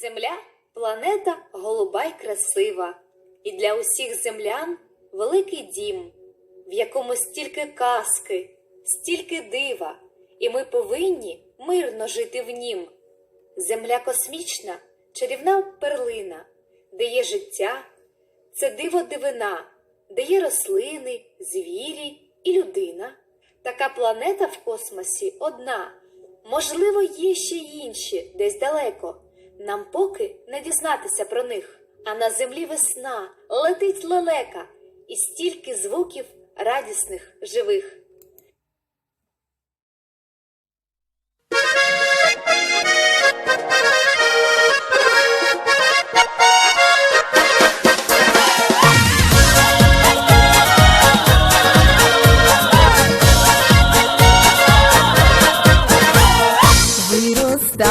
Земля планета голуба й красива, і для усіх землян великий дім, в якому стільки казки, стільки дива, і ми повинні мирно жити в нім. Земля космічна, чарівна перлина, де є життя, це диво дивина, де є рослини, звірі і людина. Така планета в космосі одна. Можливо, є ще інші десь далеко. Нам поки не дізнатися про них. А на землі весна летить лелека, і стільки звуків радісних, живих.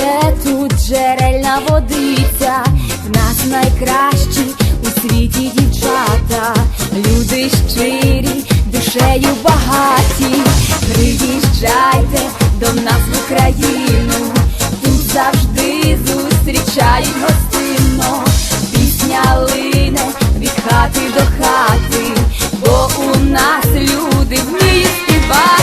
тече тут джерельна водиця, в нас найкращі у світі дівчата, люди щирі, душею багаті, приїжджайте до нас в Україну, тут завжди зустрічають гостинно, пісня лине від хати до хати, бо у нас люди вміють співати.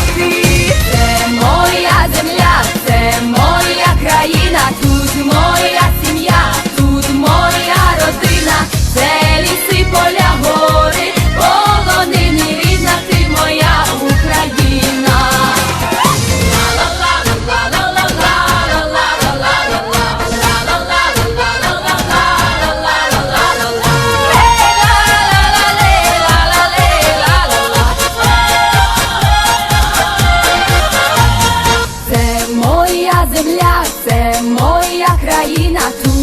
земля, це моя країна. тут